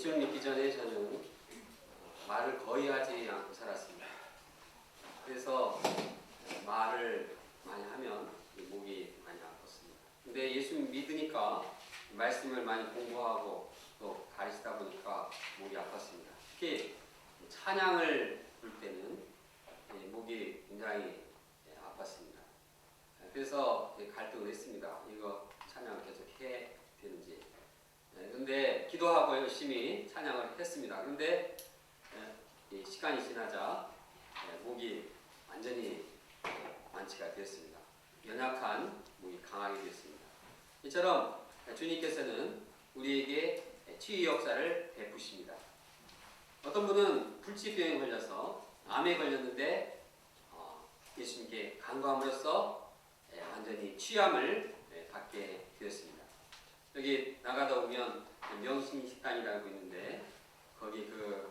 예수를 믿기 전에 저는 말을 거의 하지 않고 살았습니다. 그래서 말을 많이 하면 목이 많이 아팠습니다. 근데 예수 믿으니까 말씀을 많이 공부하고 또 가르치다 보니까 목이 아팠습니다. 특히 찬양을 부를 때는 예, 목이 굉장히 예, 아팠습니다. 그래서 갈등을 했습니다. 이거 찬양을 계속 해야 되는지. 예, 근데 기도하고 열심히 찬양을 했습니다. 그런데 예, 이 시간이 지나자 예, 목이 완전히 완치가 되었습니다. 연약한 목이 강하게 되었습니다. 이처럼 주님께서는 우리에게 치유 역사를 베푸십니다. 어떤 분은 불치병에 걸려서 암에 걸렸는데 어, 예수님께 간구함으로써 예, 완전히 취함을 예. 여기 나가다 보면 명신 식당이라고 있는데 거기 그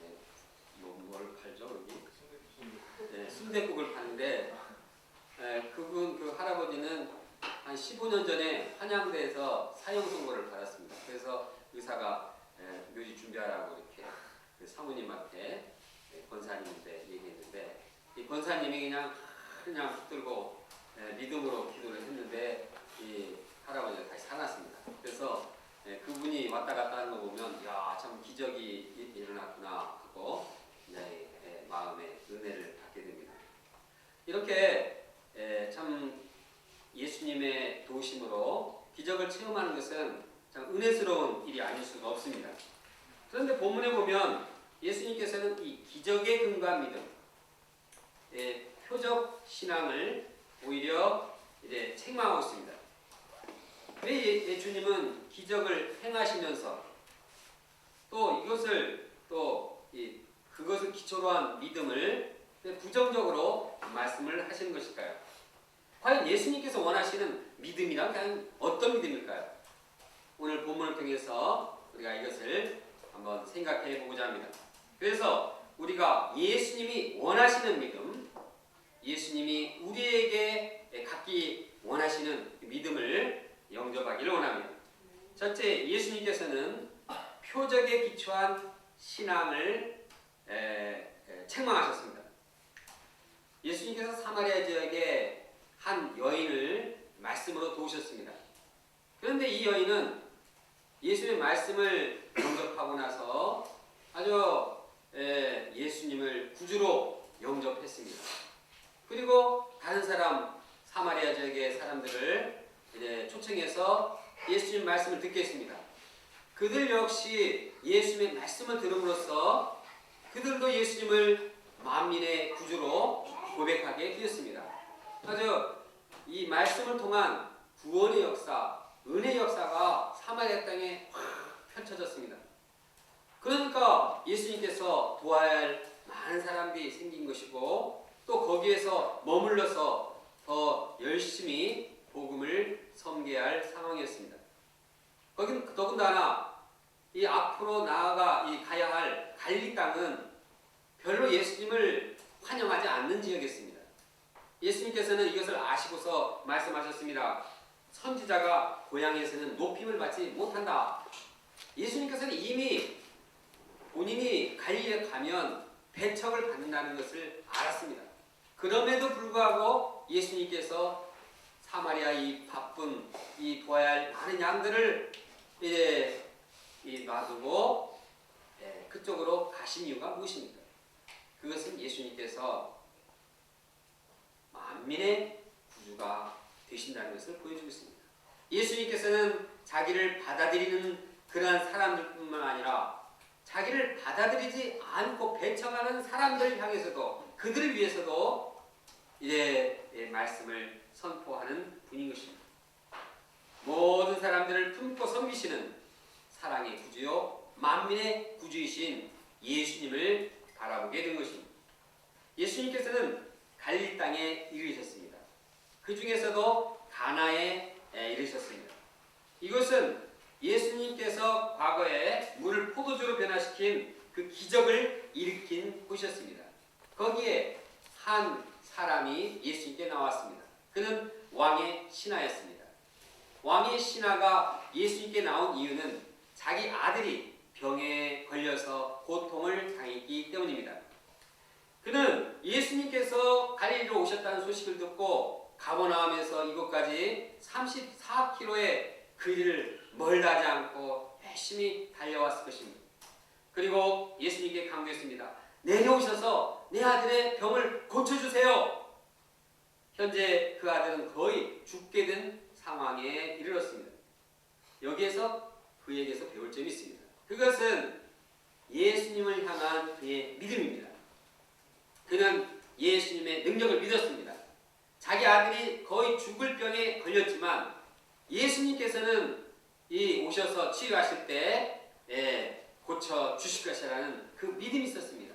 네, 뭐, 뭘 팔죠 여기? 네, 순대국을 파는데 에, 그분 그 할아버지는 한 15년 전에 한양대에서 사형 선고를 받았습니다. 그래서 의사가 에, 묘지 준비하라고 이렇게 그 사모님한테 에, 권사님한테 얘기했는데 이 권사님이 그냥 그냥 붙들고 에, 믿음으로 기도를 했는데 이 할아버지가 다시 살았습니다. 그래서 에, 그분이 왔다 갔다 하는 거 보면 야 참 기적이 이- 일어났구나 하고 네, 에, 마음에 은혜를 받게 됩니다. 이렇게 에, 참 예수님의 도우심으로 기적을 체험하는 것은 참 은혜스러운 일이 아닐 수가 없습니다. 그런데 본문에 보면 예수님께서는 이 기적에 근거한 믿음, 예, 표적 신앙을 오히려 이제 책망하고 있습니다. 왜 예- 예수님은 기적을 행하시면서 또 이것을 또 이, 그것을 기초로 한 믿음을 부정적으로 말씀을 하시는 것일까요? 과연 예수님께서 원하시는 믿음이란 과연 어떤 믿음일까요? 오늘 본문을 통해서 우리가 이것을 한번 생각해 보고자 합니다. 그래서 우리가 예수님이 원하시는 믿음, 예수님이 우리에게 갖기 원하시는 믿음을 영접하기를 원합니다. 첫째, 예수님께서는 표적에 기초한 신앙을 에, 에, 책망하셨습니다. 예수님께서 사마리아 지역에 한 여인을 말씀으로 도우셨습니다. 그런데 이 여인은 예수의 말씀을 영접하고 나서 아주 에, 예수님을 구주로 영접했습니다. 그리고 다른 사람 사마리아 지역의 사람들을 이제 초청해서 예수님 말씀을 듣게 했습니다. 그들 역시 예수님의 말씀을 들음으로써 그들도 예수님을 만민의 구주로 고백하게 되었습니다. 아주 이 말씀을 통한 구원의 역사, 은혜의 역사가 사마리아 땅에 확 펼쳐졌습니다. 그러니까 예수님께서 도와야 할 많은 사람들이 생긴 것이고 또 거기에서 머물러서 더 열심히 복음을 섬겨야 할 상황이었습니다. 거긴 더군다나 이 앞으로 나아가 이 가야 할 갈리 땅은 별로 예수님을 환영하지 않는 지역이었습니다. 예수님께서는 이것을 아시고서 말씀하셨습니다. 선지자가 고향에서는 높임을 받지 못한다. 예수님께서는 이미 본인이 갈리에 가면 배척을 받는다는 것을 알았습니다. 그럼에도 불구하고 예수님께서 사마리아 이 바쁜 이 도와야 할 많은 양들을 이제 이 놔두고 예, 그쪽으로 가신 이유가 무엇입니까? 그것은 예수님께서 만민의 구주가 되신다는 것을 보여주고 있습니다. 예수님께서는 자기를 받아들이는 그러한 사람들뿐만 아니라 자기를 받아들이지 않고 배척하는 사람들 향해서도 그들을 위해서도 이제 예, 말씀을 선포하는 분인 것입니다. 모든 사람들을 품고 섬기시는 사랑의 구주요 만민의 구주이신 예수님을 바라보게 된 것입니다. 예수님께서는 갈릴 땅에 이르셨습니다. 그 중에서도 가나에 에, 이르셨습니다. 이것은 예수님께서 과거에 물을 포도주로 변화시킨 그 기적을 일으킨 곳이었습니다. 거기에 한 사람이 예수님께 나왔습니다. 그는 왕의 신하였습니다. 왕의 신하가 예수님께 나온 이유는 자기 아들이 병에 걸려서 고통을 당했기 때문입니다. 그는 예수님께서 갈릴리로 오셨다는 소식을 듣고 가버나움에서 이곳까지 34km의 거리를 멀다지 않고 열심히 달려왔을 것입니다. 그리고 예수님께 강조했습니다. 내려오셔서 내 아들의 병을 고쳐주세요. 현재 그 아들은 거의 죽게 된 상황에 이르렀습니다. 여기에서 그에게서 배울 점이 있습니다. 그것은 예수님을 향한 그의 믿음입니다. 그는 예수님의 능력을 믿었습니다. 자기 아들이 거의 죽을 병에 걸렸지만 예수님께서는 이 오셔서 치유하실 때 예, 고쳐 주실 것이라는 그 믿음이 있었습니다.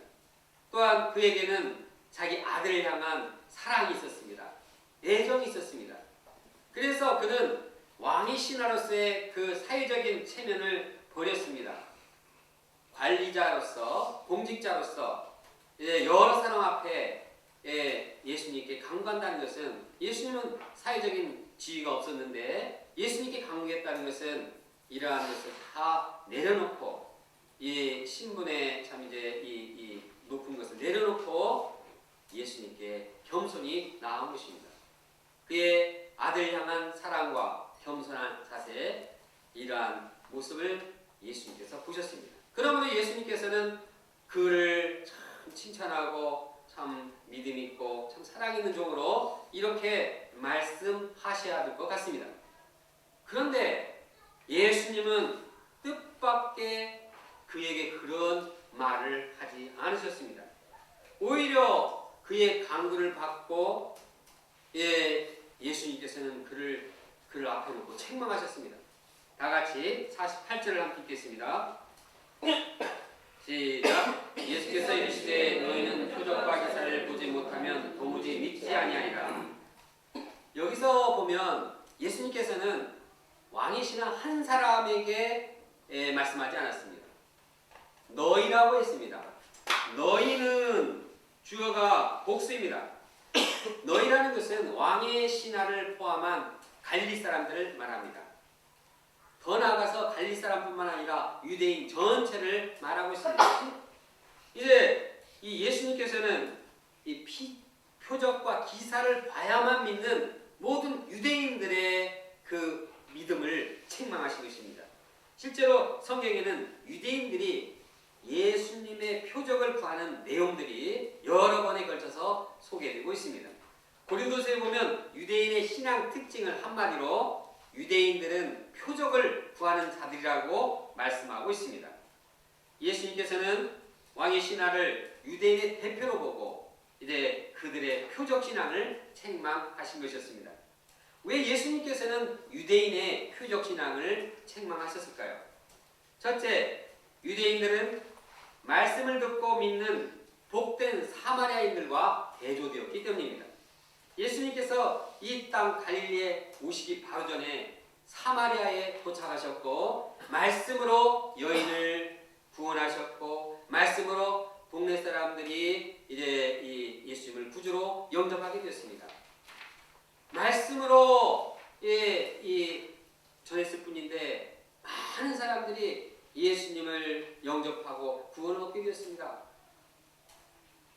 또한 그에게는 자기 아들을 향한 사랑이 있었습니다. 애정이 있었습니다. 그래서 그는 왕의 신하로서의 그 사회적인 체면을 버렸습니다. 관리자로서 공직자로서 이제 여러 사람 앞에 예, 예수님께 강구한다는 것은 예수님은 사회적인 지위가 없었는데 예수님께 강구했다는 것은 이러한 것을 다 내려놓고 이 신분의 참 이제 이, 이 높은 것을 내려놓고 예수님께 겸손히 나아온 것입니다. 그의 아들 향한 사랑과 겸손한 자세 이러한 모습을 예수님께서 보셨습니다. 그러므로 예수님께서는 그를 참 칭찬하고 참 믿음 있고 참 사랑 있는 종으로 이렇게 말씀하셔야 될 것 같습니다. 그런데 예수님은 뜻밖의 그에게 그런 말을 하지 않으셨습니다. 오히려 그의 강구를 받고 예, 예수님께서는 그를 그를 앞에 놓고 책망하셨습니다. 다 같이 48절을 함께 읽겠습니다. 시작. 예수께서 이르시되 너희는 표적과 기사를 보지 못하면 도무지 믿지 아니하리라. 여기서 보면 예수님께서는 왕이시나 한 사람에게 예, 말씀하지 않았습니다. 너희라고 했습니다. 너희는 주어가 복수입니다. 너희라는 것은 왕의 신하를 포함한 갈리 사람들을 말합니다. 더 나아가서 갈리 사람뿐만 아니라 유대인 전체를 말하고 있습니다. 이제 이 예수님께서는 이 피, 표적과 기사를 봐야만 믿는 모든 유대인들의 그 믿음을 책망하신 것입니다. 실제로 성경에는 유대인들이 예수님의 표적을 구하는 내용들이 여러 번에 걸쳐서 소개되고 있습니다. 고린도서에 보면 유대인의 신앙 특징을 한마디로 유대인들은 표적을 구하는 자들이라고 말씀하고 있습니다. 예수님께서는 왕의 신하를 유대인의 대표로 보고 이제 그들의 표적 신앙을 책망하신 것이었습니다. 왜 예수님께서는 유대인의 표적 신앙을 책망하셨을까요? 첫째, 유대인들은 말씀을 듣고 믿는 복된 사마리아인들과 대조되었기 때문입니다. 예수님께서 이 땅 갈릴리에 오시기 바로 전에 사마리아에 도착하셨고 말씀으로 여인을 구원하셨고 말씀으로 동네 사람들이 이제 이 예수님을 구주로 영접하게 되었습니다. 말씀으로 예, 이 전했을 뿐인데 많은 사람들이 예수님을 영접하고 구원을 얻게 되었습니다.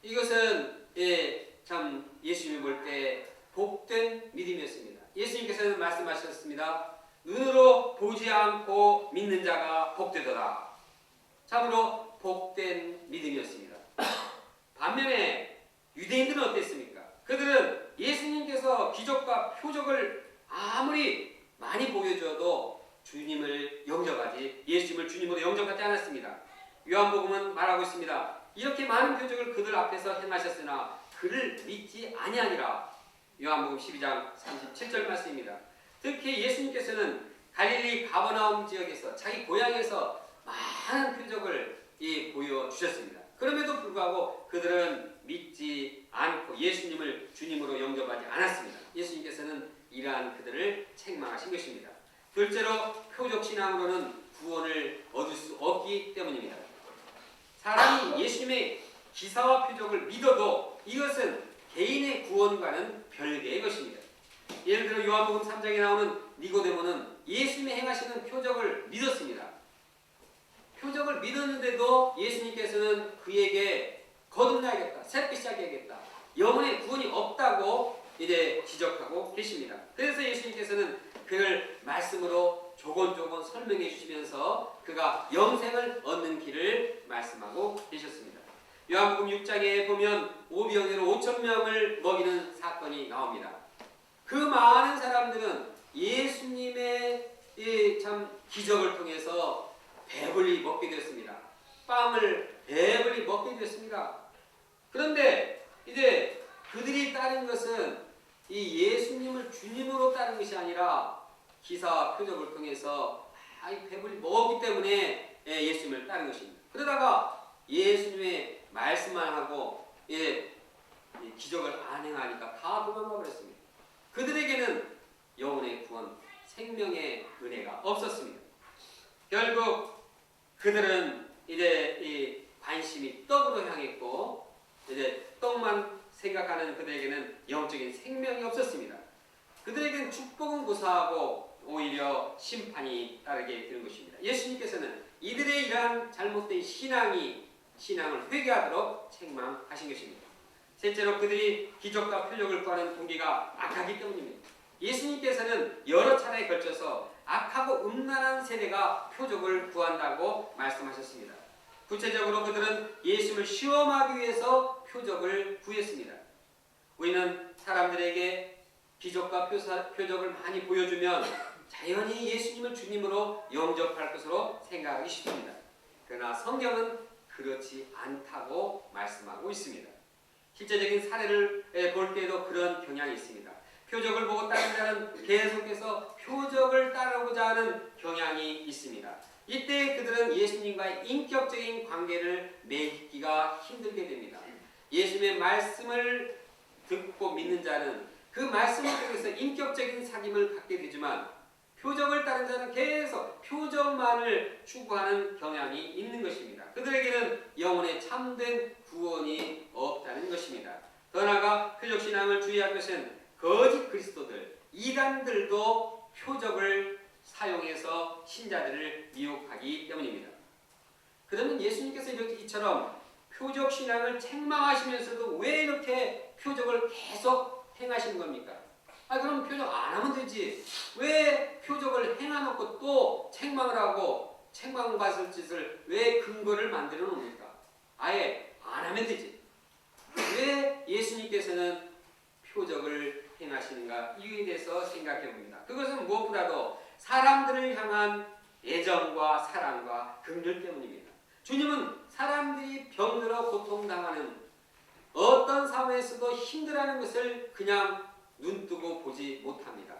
이것은 예, 참 예수님을 볼 때 복된 믿음이었습니다. 예수님께서는 말씀하셨습니다. 눈으로 보지 않고 믿는 자가 복되더라. 참으로 복된 믿음이었습니다. 반면에 유대인들은 어땠습니까? 그들은 예수님께서 기적과 표적을 아무리 많이 보여줘도 주님을 영접하지 예수님을 주님으로 영접하지 않았습니다. 요한복음은 말하고 있습니다. 이렇게 많은 표적을 그들 앞에서 행하셨으나 그를 믿지 아니하니라. 요한복음 12장 37절 말씀입니다. 특히 예수님께서는 갈릴리 가버나움 지역에서 자기 고향에서 많은 표적을 이 보여 주셨습니다. 그럼에도 불구하고 그들은 믿지 않고 예수님을 주님으로 영접하지 않았습니다. 예수님께서는 이러한 그들을 책망하신 것입니다. 둘째로 표적 신앙으로는 구원을 얻을 수 없기 때문입니다. 사람이 예수님의 기사와 표적을 믿어도 이것은 개인의 구원과는 별개의 것입니다. 예를 들어 요한복음 3장에 나오는 니고데모는 예수님의 행하시는 표적을 믿었습니다. 표적을 있었는데도 예수님께서는 그에게 거듭나야겠다. 새롭게 시작해야겠다. 영혼의 구원이 없다고 이제 지적하고 계십니다. 그래서 예수님께서는 그를 말씀으로 조곤조곤 설명해 주시면서 그가 영생을 얻는 길을 말씀하고 계셨습니다. 요한복음 6장에 보면 오병이로 5천 명을 먹이는 사건이 나옵니다. 그 많은 사람들은 예수님의 이참 기적을 통해서 배불리 먹게 됐습니다. 빵을 배불리 먹게 됐습니다. 그런데 이제 그들이 따른 것은 이 예수님을 주님으로 따른 것이 아니라 기사와 표적을 통해서 아, 이 배불리 먹었기 때문에 예, 예수님을 따른 것입니다. 그러다가 예수님의 말씀만 하고 예, 이 기적을 안 행하니까 다 도망가 버렸습니다. 그들에게는 영혼의 구원, 생명의 은혜가 없었습니다. 결국 그들은 이제 이 관심이 떡으로 향했고 이제 떡만 생각하는 그들에게는 영적인 생명이 없었습니다. 그들에게는 축복은 고사하고 오히려 심판이 따르게 되는 것입니다. 예수님께서는 이들의 이러한 잘못된 신앙이 신앙을 회개하도록 책망하신 것입니다. 셋째로 그들이 기적과 표적을 구하는 동기가 악하기 때문입니다. 예수님께서는 여러 차례에 걸쳐서 악하고 음란한 세대가 표적을 구한다고 말씀하셨습니다. 구체적으로 그들은 예수를 시험하기 위해서 표적을 구했습니다. 우리는 사람들에게 기적과 표사, 표적을 많이 보여주면 자연히 예수님을 주님으로 영접할 것으로 생각하기 쉽습니다. 그러나 성경은 그렇지 않다고 말씀하고 있습니다. 실제적인 사례를 볼 때에도 그런 경향이 있습니다. 표적을 보고 따른 자는 계속해서 표적을 따르고자 하는 경향이 있습니다. 이때 그들은 예수님과의 인격적인 관계를 맺기가 힘들게 됩니다. 예수님의 말씀을 듣고 믿는 자는 그 말씀을 통해서 인격적인 사귐을 갖게 되지만 표적을 따른 자는 계속 표적만을 추구하는 경향이 있는 것입니다. 그들에게는 영혼의 참된 구원이 없다는 것입니다. 더 나아가 표적 신앙을 주의할 것은 거짓 그리스도들, 이단들도 표적을 사용해서 신자들을 미혹하기 때문입니다. 그러면 예수님께서 이렇게 이처럼 표적 신앙을 책망하시면서도 왜 이렇게 표적을 계속 행하시는 겁니까? 아 그럼 표적 안 하면 되지. 왜 표적을 행해놓고 또 책망을 하고 책망받을 짓을 왜 근거를 만들어 놓습니까? 아예 안 하면 되지. 왜 예수님께서는 표적을 행하시는가 이유에 대해서 생각해 봅니다. 그것은 무엇보다도 사람들을 향한 애정과 사랑과 긍휼 때문입니다. 주님은 사람들이 병들어 고통당하는 어떤 상황에서도 힘들어하는 것을 그냥 눈 뜨고 보지 못합니다.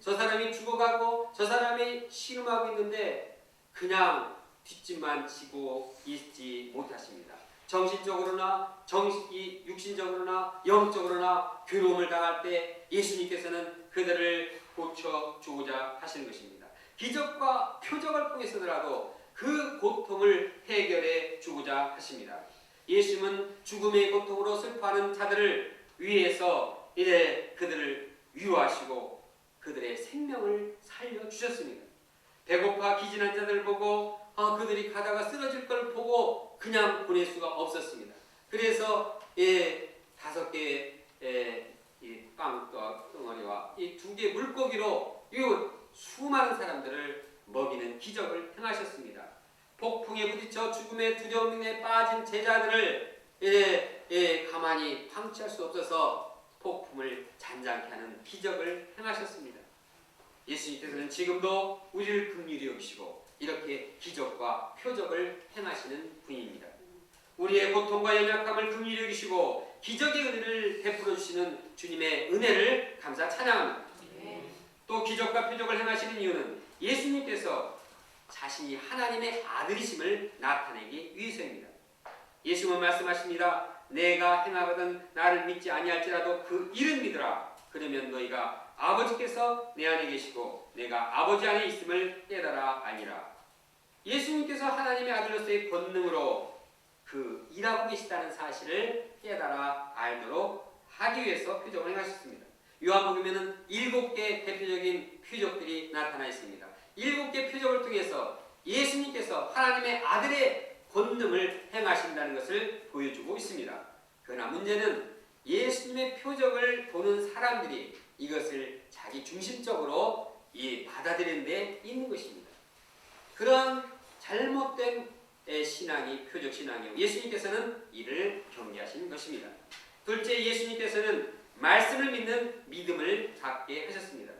저 사람이 죽어가고 저 사람이 신음하고 있는데 그냥 뒷짐만 지고 있지 못하십니다. 정신적으로나 정신, 육신적으로나 영적으로나 괴로움을 당할 때 예수님께서는 그들을 고쳐 주고자 하시는 것입니다. 기적과 표적을 통해서라도 그 고통을 해결해 주고자 하십니다. 예수님은 죽음의 고통으로 슬퍼하는 자들을 위해서 이제 그들을 위로하시고 그들의 생명을 살려 주셨습니다. 배고파 기진한 자들 보고 어, 그들이 가다가 쓰러질 걸 보고 그냥 보낼 수가 없었습니다. 그래서 예, 다섯 개의 예, 빵 덩어리와 이 두 개의 물고기로 이 수많은 사람들을 먹이는 기적을 행하셨습니다. 폭풍에 부딪혀 죽음의 두려움에 빠진 제자들을 예, 예, 가만히 방치할 수 없어서 폭풍을 잔잔케 하는 기적을 행하셨습니다. 예수님께서는 지금도 우리를 긍휼히 여기시고 이렇게 기적과 표적을 행하시는 분입니다. 우리의 고통과 연약함을 긍휼히 여기시고 기적의 은혜를 베풀어 주시는 주님의 은혜를 감사 찬양합니다. 또 기적과 표적을 행하시는 이유는 예수님께서 자신이 하나님의 아들이심을 나타내기 위해서입니다. 예수님은 말씀하십니다. 내가 행하거든 나를 믿지 아니할지라도 그 일은 믿으라. 그러면 너희가 아버지께서 내 안에 계시고 내가 아버지 안에 있음을 깨달아 아니라. 예수님께서 하나님의 아들로서의 권능으로 그 일하고 계시다는 사실을 깨달아 알도록 하기 위해서 표적을 행하셨습니다. 요한복음에는 일곱 개 대표적인 표적들이 나타나 있습니다. 일곱 개 표적을 통해서 예수님께서 하나님의 아들의 권능을 행하신다는 것을 보여주고 있습니다. 그러나 문제는 예수님의 표적을 보는 사람들이 이것을 자기 중심적으로 이 받아들이는 데 있는 것입니다. 그런 잘못된 에, 신앙이 표적 신앙이요. 예수님께서는 이를 경계하시는 것입니다. 둘째 예수님께서는 말씀을 믿는 믿음을 갖게 하셨습니다.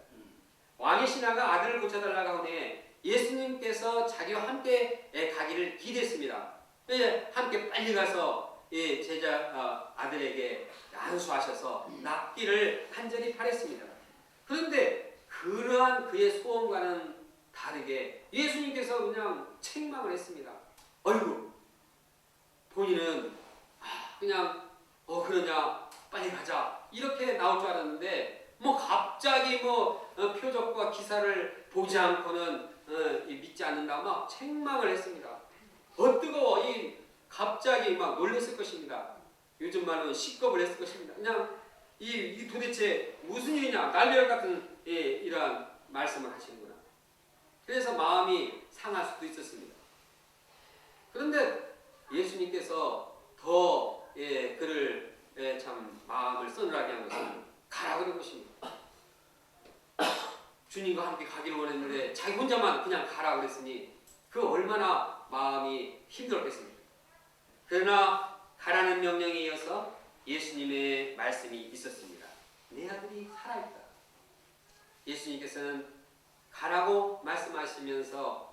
왕의 신하가 아들을 고쳐달라고 하니 예수님께서 자기와 함께 에, 가기를 기대했습니다. 이제 함께 빨리 가서 이 제자 어, 아들에게 안수하셔서 낫기를 간절히 바랬습니다. 그런데 그러한 그의 소원과는 다르게 예수님께서 그냥 책망을 했습니다. 어이구 본인은 아, 그냥 어 그러냐 빨리 가자 이렇게 나올 줄 알았는데 뭐 갑자기 뭐 어, 표적과 기사를 보지 않고는 어, 이 믿지 않는다 막 책망을 했습니다. 어 뜨거워 이 갑자기 막 놀랬을 것입니다. 요즘 말로 시겁을 했을 것입니다. 그냥 이, 이 도대체 무슨 일이냐 난리열 같은 예, 이러한 말씀을 하시는구나. 그래서 마음이 상할 수도 있었습니다. 그런데 예수님께서 더 예, 그를 예, 참 마음을 서늘하게 한 것은 가라 그런 것입니다. 주님과 함께 가기를 원했는데 자기 혼자만 그냥 가라 그랬으니 그 얼마나 마음이 힘들었겠습니까? 그러나 가라는 명령에 이어서 예수님의 말씀이 있었습니다. 내 아들이 살아있다. 예수님께서는 가라고 말씀하시면서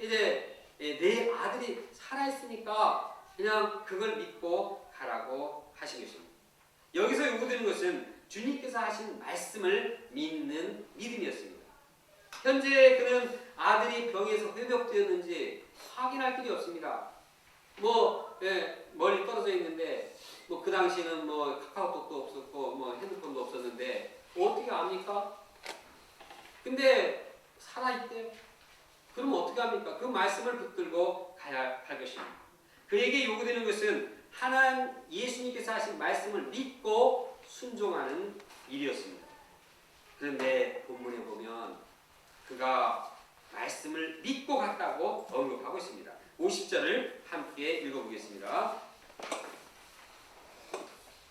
이제 내 아들이 살아있으니까 그냥 그걸 믿고 가라고 하신 것입니다. 여기서 요구되는 것은 주님께서 하신 말씀을 믿는 믿음이었습니다. 현재 그는 아들이 병에서 회복되었는지 확인할 길이 없습니다. 뭐 예, 멀리 떨어져 있는데 뭐 그 당시는 뭐 카카오톡도 없었고 뭐 핸드폰도 없었는데 어떻게 압니까? 근데 살아있대요. 그럼 어떻게 합니까? 그 말씀을 붙들고 가야 할 것입니다. 그에게 요구되는 것은 하나님 예수님께서 하신 말씀을 믿고 순종하는 일이었습니다. 그런데 본문에 보면 그가 말씀을 믿고 갔다고 언급하고 있습니다. 50절을 함께 읽어보겠습니다.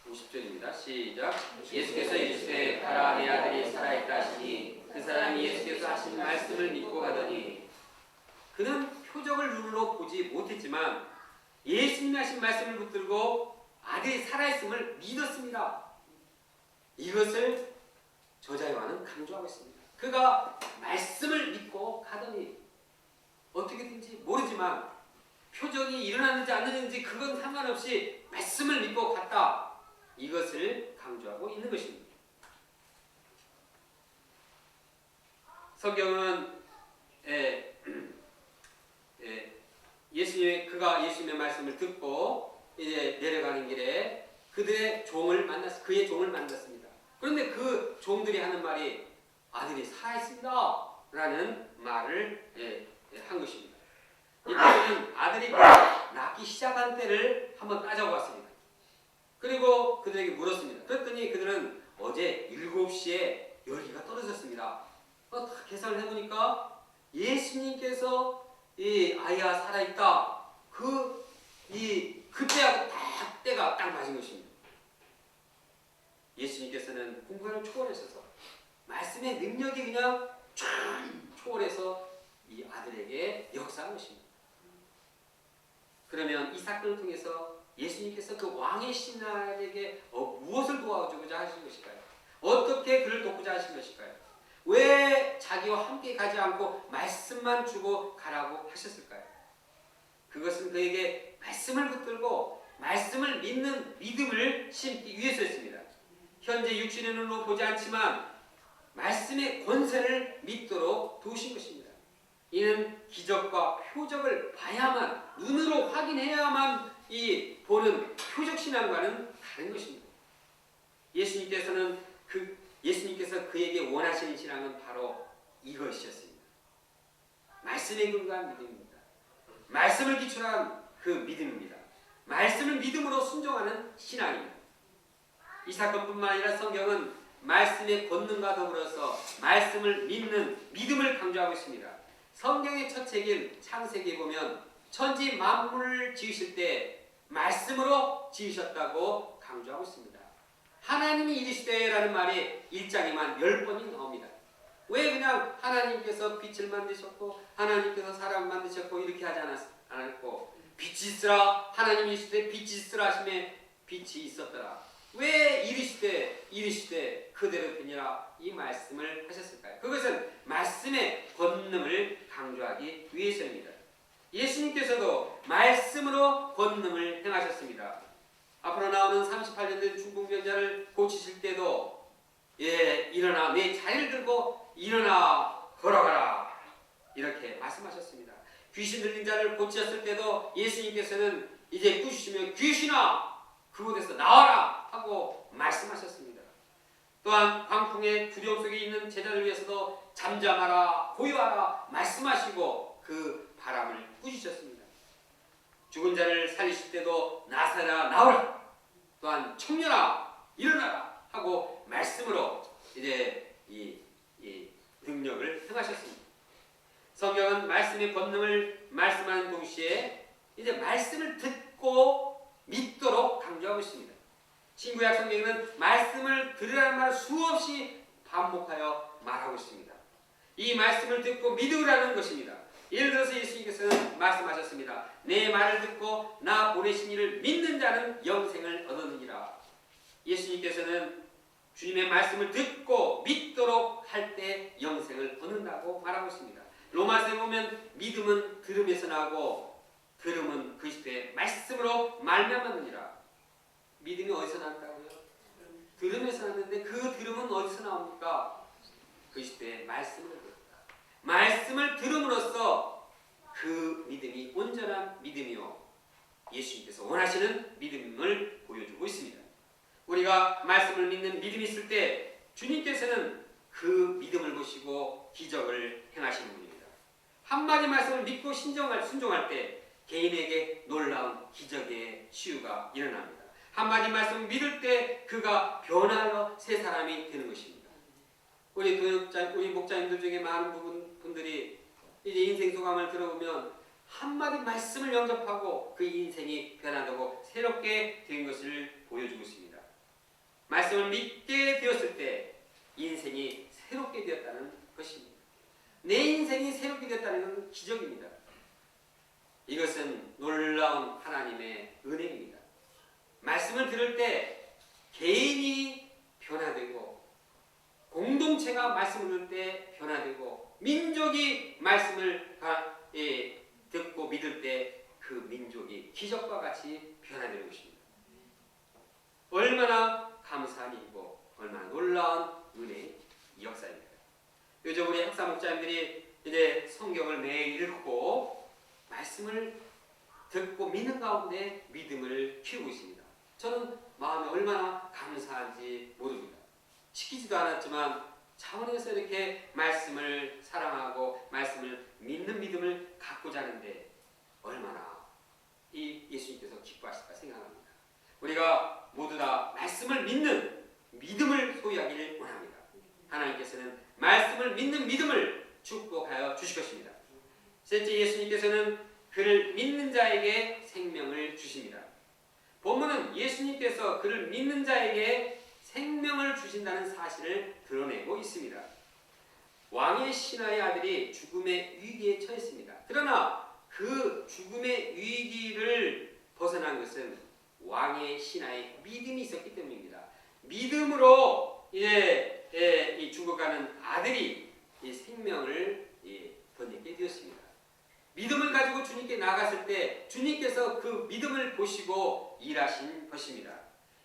50절입니다. 시작. 예수께서 이르시되 가라 내 아들이 살아있다 하시니 그 사람이 예수께서 하신 말씀을 믿고 가더니 그는 표적을 눈으로 보지 못했지만 예수님이 하신 말씀을 붙들고 아들이 살아있음을 믿었습니다. 이것을 저자 요한은 강조하고 있습니다. 그가 말씀을 믿고 가더니 어떻게든지 모르지만 표적이 일어났는지 안 일어났는지 그건 상관없이 말씀을 믿고 갔다. 이것을 강조하고 있는 것입니다. 성경은 예, 예, 예수님의 그가 예수님의 말씀을 듣고 이제 내려가는 길에 그들의 종을 만났 그의 종을 만났습니다. 그런데 그 종들이 하는 말이 아들이 살아있습니다 라는 말을 예, 예, 한 것입니다. 이때는 아들이 낳기 시작한 때를 한번 따져보았습니다. 그리고 그들에게 물었습니다. 그랬더니 그들은 어제 7시에 열기가 떨어졌습니다. 어, 다 계산을 해보니까 예수님께서 이 아이가 살아있다. 그, 이, 그때하고 딱 때가 딱 맞은 것입니다. 예수님께서는 공간을 초월하셔서 말씀의 능력이 그냥 쫙 초월해서 이 아들에게 역사한 것입니다. 그러면 이 사건을 통해서 예수님께서 그 왕의 신하에게 어, 무엇을 도와주고자 하신 것일까요? 어떻게 그를 돕고자 하신 것일까요? 왜 자기와 함께 가지 않고 말씀만 주고 가라고 하셨을까요? 그것은 그에게 말씀을 붙들고 말씀을 믿는 믿음을 심기 위해서였습니다. 현재 육신의 눈으로 보지 않지만 말씀의 권세를 믿도록 도우신 것입니다. 이는 기적과 표적을 봐야만 눈으로 확인해야만 이 보는 표적 신앙과는 다른 것입니다. 예수님께서는 그 예수님께서 그에게 원하시는 신앙은 바로 이것이었습니다. 말씀에 근거한 믿음입니다. 말씀을 기초한 그 믿음입니다. 말씀을 믿음으로 순종하는 신앙입니다. 이 사건뿐만 아니라 성경은 말씀의 권능과 더불어서 말씀을 믿는 믿음을 강조하고 있습니다. 성경의 첫 책인 창세기에 보면 천지 만물을 지으실 때 말씀으로 지으셨다고 강조하고 있습니다. 하나님이 이르시되라는 말이 1장에만 10번이 나옵니다. 왜 그냥 하나님께서 빛을 만드셨고 하나님께서 사람을 만드셨고 이렇게 하지 않았, 않았고 빛이 있으라 하나님이 이르시되 빛이 있으라 하심에 빛이 있었더라. 왜 이르시되 이르시되 그대로 되니라 이 말씀을 하셨을까요? 그것은 말씀의 권능을 강조하기 위해서입니다. 예수님께서도 말씀으로 권능을 행하셨습니다. 앞으로 나오는 38년 된 중풍병자를 고치실 때도 예 일어나 내 자리를 들고 일어나 걸어가라 이렇게 말씀하셨습니다. 귀신 들린 자를 고치셨을 때도 예수님께서는 이제 꾸짖으며 귀신아 그곳에서 나와라 하고 말씀하셨습니다. 또한 광풍의 두려움 속에 있는 제자를 위해서도 잠잠하라 고요하라 말씀하시고 그 바람을 꾸짖으셨습니다. 죽은 자를 살리실 때도 나사라 나오라 또한 청년아 일어나라 하고 말씀으로 이제 이, 이 능력을 행하셨습니다. 성경은 말씀의 권능을 말씀하는 동시에 이제 말씀을 듣고 믿도록 강조하고 있습니다. 신구약 성경에는 말씀을 들으라는 말을 수없이 반복하여 말하고 있습니다. 이 말씀을 듣고 믿으라는 것입니다. 예를 들어서 예수님께서는 말씀하셨습니다. 내 말을 듣고 나 보내신 이를 믿는 자는 영생을 얻었느니라. 예수님께서는 주님의 말씀을 듣고 믿도록 할 때 영생을 얻는다고 말하고 있습니다. 로마서에 보면 믿음은 들음에서 나고 들음은 그리스도의 말씀으로 말미암았느니라. 믿음이 어디서 났다고요? 들음에서 났는데 그 들음은 어디서 나옵니까? 그리스도의 말씀을 들었다. 말씀을 들음으로써 그 믿음이 온전한 믿음이요. 예수님께서 원하시는 믿음을 보여주고 있습니다. 우리가 말씀을 믿는 믿음이 있을 때 주님께서는 그 믿음을 보시고 기적을 행하시는 분입니다. 한마디 말씀을 믿고 신정할, 순종할 때 개인에게 놀라운 기적의 치유가 일어납니다. 한마디 말씀을 믿을 때 그가 변하여 새 사람이 되는 것입니다. 우리 교육자, 우리 목자님들 중에 많은 부분, 분들이 이제 인생 소감을 들어보면 한마디 말씀을 영접하고 그 인생이 변화되고 새롭게 된 것을 보여주고 있습니다. 말씀을 믿게 되었을 때 인생이 새롭게 되었다는 것입니다. 내 인생이 새롭게 되었다는 것은 기적입니다. 이것은 놀라운 하나님의 은혜입니다. 말씀을 들을 때 개인이 변화되고 공동체가 말씀을 들을 때 변화되고 민족이 말씀을 예, 듣고 믿을 때 그 민족이 기적과 같이 변화되는 것입니다. 얼마나 감사한 일이고 얼마나 놀라운 은혜의 역사입니다. 요즘 우리 학사 목자님들이 이제 성경을 매일 읽고 말씀을 듣고 믿는 가운데 믿음을 키우고 있습니다. 저는 마음이 얼마나 감사한지 모릅니다. 시키지도 않았지만 차원에서 이렇게 말씀을 사랑하고 말씀을 믿는 믿음을 갖고자 하는데 얼마나 이 예수님께서 기뻐하실까 생각합니다. 우리가 모두 다 말씀을 믿는 믿음을 소유하기를 원합니다. 하나님께서는 말씀을 믿는 믿음을 축복하여 주실 것입니다. 셋째 예수님께서는 그를 믿는 자에게 생명을 주십니다. 본문은 예수님께서 그를 믿는 자에게 생명을 주신다는 사실을 드러내고 있습니다. 왕의 신하의 아들이 죽음의 위기에 처했습니다. 그러나 그 죽음의 위기를 벗어난 것은 왕의 신하의 믿음이 있었기 때문입니다. 믿음으로 이제 예, 이 죽어가는 아들이 이 생명을 예, 번역게 되었습니다. 믿음을 가지고 주님께 나갔을 때 주님께서 그 믿음을 보시고 일하신 것입니다.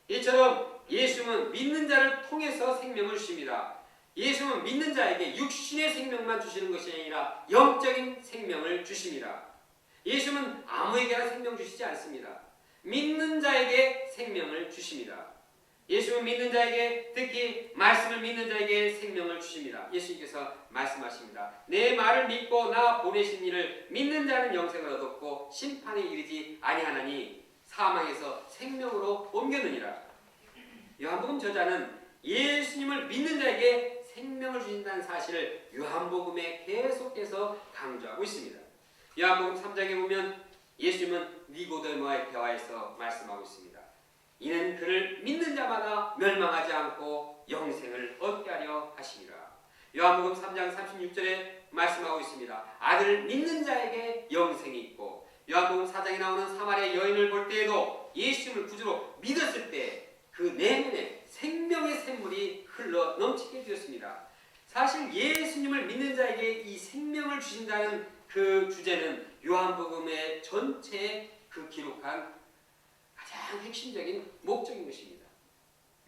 이처럼 예수는 믿는 자를 통해서 생명을 주십니다. 예수는 믿는 자에게 육신의 생명만 주시는 것이 아니라 영적인 생명을 주십니다. 예수는 아무에게나 생명 주시지 않습니다. 믿는 자에게 생명을 주십니다. 예수는 믿는 자에게 특히 말씀을 믿는 자에게 생명을 주십니다. 예수님께서 말씀하십니다. 내 말을 믿고 나 보내신 이를 믿는 자는 영생을 얻었고 심판에 이르지 아니하나니 사망에서 생명으로 옮겼느니라. 요한복음 저자는 예수님을 믿는 자에게 생명을 주신다는 사실을 요한복음에 계속해서 강조하고 있습니다. 요한복음 3장에 보면 예수님은 니고데모와의 대화에서 말씀하고 있습니다. 이는 그를 믿는 자마다 멸망하지 않고 영생을 얻게 하려 하심이라. 요한복음 3장 36절에 말씀하고 있습니다. 아들 믿는 자에게 영생이 있고 요한복음 4장에 나오는 사마리아 여인을 볼 때에도 예수님을 구주로 믿었을 때 그 내면에 생명의 샘물이 흘러 넘치게 되었습니다. 사실 예수님을 믿는 자에게 이 생명을 주신다는 그 주제는 요한복음의 전체에 그 기록한 가장 핵심적인 목적인 것입니다.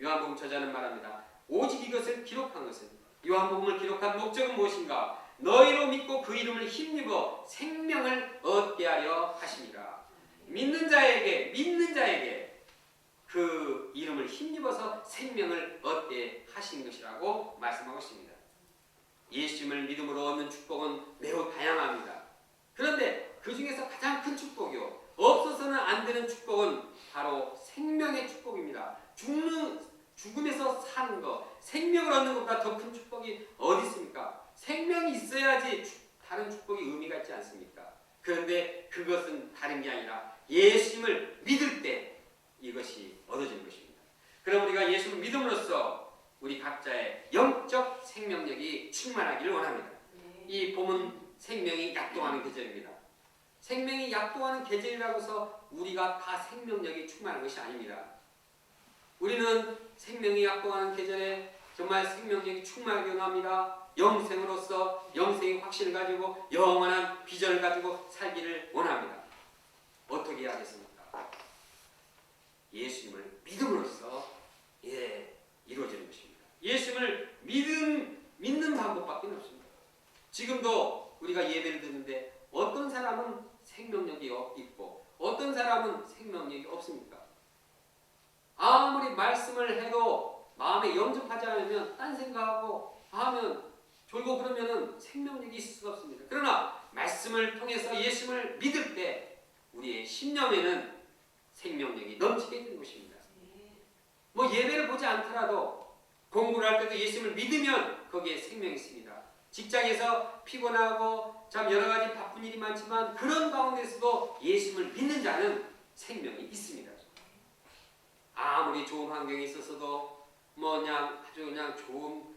요한복음 저자는 말합니다. 오직 이것을 기록한 것은 요한복음을 기록한 목적은 무엇인가? 너희로 믿고 그 이름을 힘입어 생명을 얻게 하려 하십니다. 믿는 자에게 믿는 자에게 그 이름을 힘입어서 생명을 얻게 하신 것이라고 말씀하고 있습니다. 예수님을 믿음으로 얻는 축복은 매우 다양합니다. 그런데 그 중에서 가장 큰 축복이요. 없어서는 안 되는 축복은 바로 생명의 축복입니다. 죽는 죽음에서 사는 것, 생명을 얻는 것보다 더 큰 축복이 어디 있습니까? 생명이 있어야지 다른 축복이 의미가 있지 않습니까? 그런데 그것은 다른 게 아니라 예수님을 믿을 때 이것이 얻어지는 것입니다. 그럼 우리가 예수를 믿음으로써 우리 각자의 영적 생명력이 충만하기를 원합니다. 이 봄은 생명이 약동하는 계절입니다. 생명이 약동하는 계절이라고 해서 우리가 다 생명력이 충만한 것이 아닙니다. 우리는 생명이 약동하는 계절에 정말 생명력이 충만하게 원합니다. 영생으로서 영생의 확신을 가지고 영원한 비전을 가지고 살기를 원합니다. 어떻게 해야 겠습니까? 예수님을 믿음으로써 예 이루어지는 것입니다. 예수님을 믿음 믿는 방법밖에 없습니다. 지금도 우리가 예배를 듣는데 어떤 사람은 생명력이 있고 어떤 사람은 생명력이 없습니까? 아무리 말씀을 해도 마음에 영접하지 않으면 딴 생각하고 하면 졸고 그러면은 생명력이 있을 수가 없습니다. 그러나 말씀을 통해서 예수님을 믿을 때 우리의 심령에는 생명력이 넘치게 되는 것입니다. 뭐 예배를 보지 않더라도 공부를 할 때도 예수님을 믿으면 거기에 생명이 있습니다. 직장에서 피곤하고 참 여러 가지 바쁜 일이 많지만 그런 가운데서도 예수님을 믿는 자는 생명이 있습니다. 아무리 좋은 환경이 있었어도 뭐 그냥 아주 그냥 좋은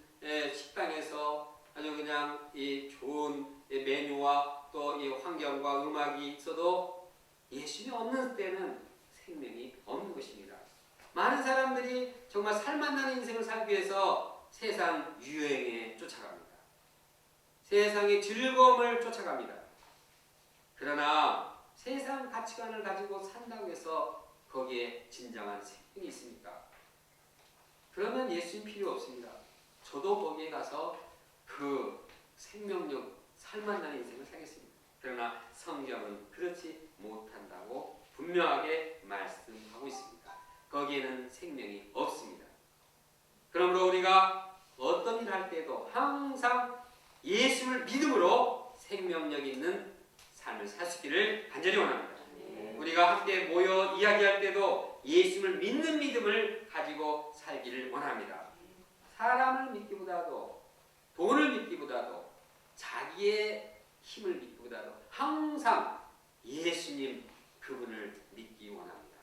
식당에서 아주 그냥 이 좋은 메뉴와 또 이 환경과 음악이 있어도 예수님이 없는 때는 생명이 없는 것입니다. 많은 사람들이 정말 살만나는 인생을 살기 위해서 세상 유행에 쫓아갑니다. 세상의 즐거움을 쫓아갑니다. 그러나 세상 가치관을 가지고 산다고 해서 거기에 진정한 생명이 있습니까? 그러면 예수님 필요 없습니다. 저도 거기에 가서 그 생명력 살만나는 인생을 살겠습니다. 그러나 성경은 그렇지 못한다고 분명하게 말씀하고 있습니다. 거기에는 생명이 없습니다. 그러므로 우리가 어떤 할 때도 항상 예수를 믿음으로 생명력 있는 삶을 있기를 간절히 원합니다. 우리가 함께 모여 이야기할 때도 예수를 믿는 믿음을 가지고 살기를 원합니다. 사람을 믿기보다도 돈을 믿기보다도 자기의 힘을 믿기보다도 항상 예수님 그분을 믿기 원합니다.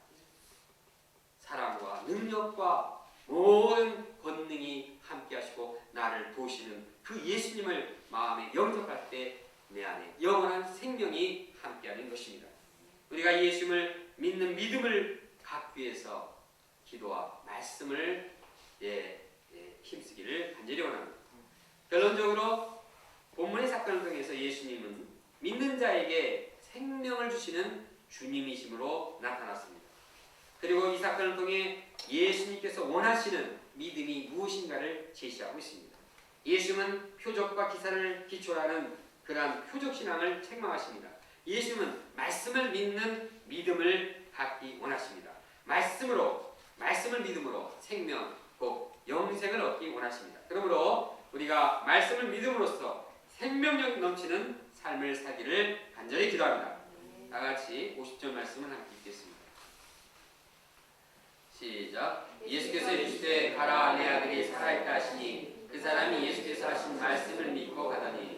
사랑과 능력과 모든 권능이 함께하시고 나를 도시는 그 예수님을 마음에 영접할 때 내 안에 영원한 생명이 함께하는 것입니다. 우리가 예수님을 믿는 믿음을 갖기 위해서 기도와 말씀을 예, 예, 힘쓰기를 간절히 원합니다. 결론적으로 본문의 사건을 통해서 예수님은 믿는 자에게 생명을 주시는 주님이심으로 나타났습니다. 그리고 이 사건을 통해 예수님께서 원하시는 믿음이 무엇인가를 제시하고 있습니다. 예수님은 표적과 기사를 기초로 하는 그러한 표적 신앙을 책망하십니다. 예수님은 말씀을 믿는 믿음을 갖기 원하십니다. 말씀으로 말씀을 믿음으로 생명 곧 영생을 얻기 원하십니다. 그러므로 우리가 말씀을 믿음으로써 생명력 넘치는 삶을 살기를 간절히 기도합니다. 다 같이 50절 말씀을 함께 읽겠습니다. 시작. 예수께서 이르시되 가라 내 아들이 살아있다 하시니 그 사람이 예수께서 하신 말씀을 믿고 가더니